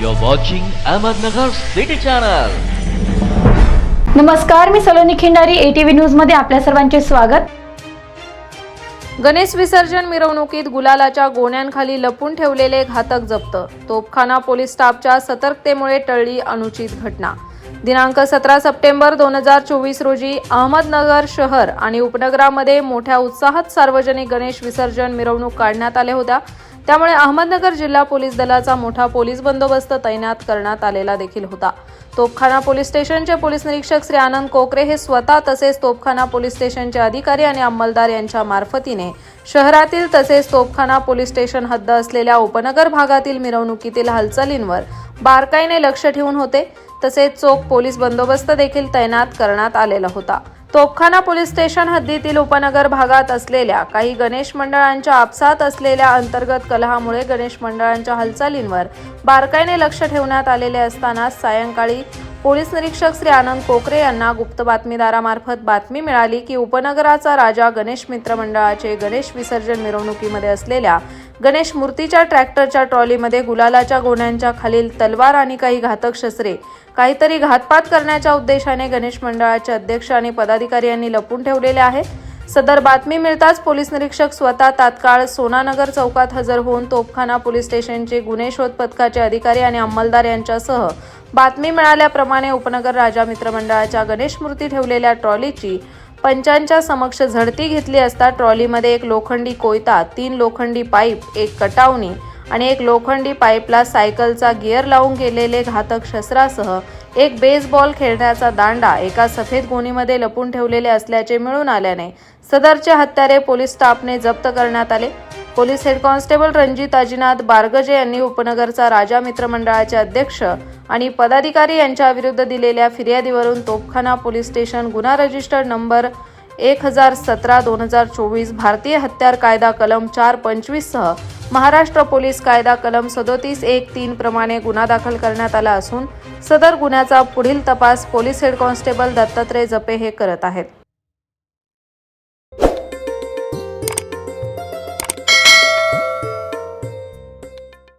You're watching Ahmednagar City Channel. नमस्कार मी Saloni Khindari ATV न्यूजमध्ये आपल्या सर्वांचे स्वागत. गणेश विसर्जन मिरवणुकीत गुलालाच्या गोण्यांखाली लपून ठेवलेले घातक जप्त. तोपखाना पोलीस स्टाफच्या सतर्कतेमुळे टळली अनुचित घटना. दिनांक सतरा सप्टेंबर दोन हजार चोवीस रोजी अहमदनगर शहर आणि उपनगरामध्ये मोठ्या उत्साहात सार्वजनिक गणेश विसर्जन मिरवणूक काढण्यात आल्या होत्या. त्यामुळे अहमदनगर जिल्हा पोलीस दलाचा मोठा पोलीस बंदोबस्त तैनात करण्यात आलेला देखील होता. तोपखाना पोलीस स्टेशनचे पोलीस निरीक्षक श्री आनंद कोकरे हे स्वतः तसेच तोपखाना पोलीस स्टेशनचे अधिकारी आणि अंमलदार यांच्या मार्फतीने शहरातील तसेच तोपखाना पोलीस स्टेशन हद्द असलेल्या उपनगर भागातील मिरवणुकीतील हालचालींवर बारकाईने लक्ष ठेवून होते. तसेच चोख पोलीस बंदोबस्त देखील तैनात करण्यात आलेला होता. तोपखाना पोलीस स्टेशन हद्दीतील उपनगर भागात असलेल्या काही गणेश मंडळांच्या आपसात असलेल्या अंतर्गत कलहामुळे गणेश मंडळांच्या हालचालींवर बारकाईने लक्ष ठेवण्यात आलेले असताना सायंकाळी पोलीस निरीक्षक श्री आनंद कोकरे यांना गुप्त बातमीदारामार्फत बातमी मिळाली की उपनगराचा राजा गणेश मित्र मंडळाचे गणेश विसर्जन मिरवणुकीमध्ये असलेल्या गणेश मूर्तीच्या ट्रॅक्टरच्या ट्रॉलीमध्ये गुलालाच्या गोण्यांच्या खालील तलवार आणि काही घातक शस्त्रे काहीतरी घातपात करण्याच्या उद्देशाने गणेश मंडळाचे अध्यक्ष आणि पदाधिकारी यांनी लपून ठेवलेले आहेत. सदर बातमी मिळताच पोलीस निरीक्षक स्वतः तात्काळ सोनानगर चौकात हजर होऊन तोपखाना पोलीस स्टेशनचे गुन्हे शोध पथकाचे अधिकारी आणि अंमलदार यांच्यासह बातमी मिळाल्याप्रमाणे उपनगर राजा मित्रमंडळाच्या गणेश मूर्ती ठेवलेल्या ट्रॉलीची पंचांच्या समक्ष झडती घेतली असता ट्रॉलीमध्ये एक लोखंडी कोयता तीन लोखंडी पाईप एक कटावणी आणि एक लोखंडी पाईपला सायकलचा गिअर लावून गेलेले घातक शस्त्रासह एक बेसबॉल खेळण्याचा दांडा एका सफेद गोणीमध्ये लपून ठेवलेले असल्याचे मिळून आल्याने सदरचे हत्यारे पोलीस स्टाफने जप्त करण्यात आले. Police head constable Ranjit Ajinath Bargaje यांनी उपनगरचा राजा मित्र मंडळाचे अध्यक्ष आणि पदाधिकारी यांच्या विरुद्ध दिलेल्या फिर्यादीवरून तोपखाना पोलीस स्टेशन गुन्हा रजिस्टर नंबर एक हजार सतरा दोन हजार चोवीस भारतीय हत्यार कायदा कलम चार पंचवीससह महाराष्ट्र पोलीस कायदा कलम सदोतीस एक तीन प्रमाणे गुन्हा दाखल करण्यात आला असून सदर गुन्ह्याचा पुढील तपास पोलीस हेड कॉन्स्टेबल दत्तात्रय जपे हे करत आहेत.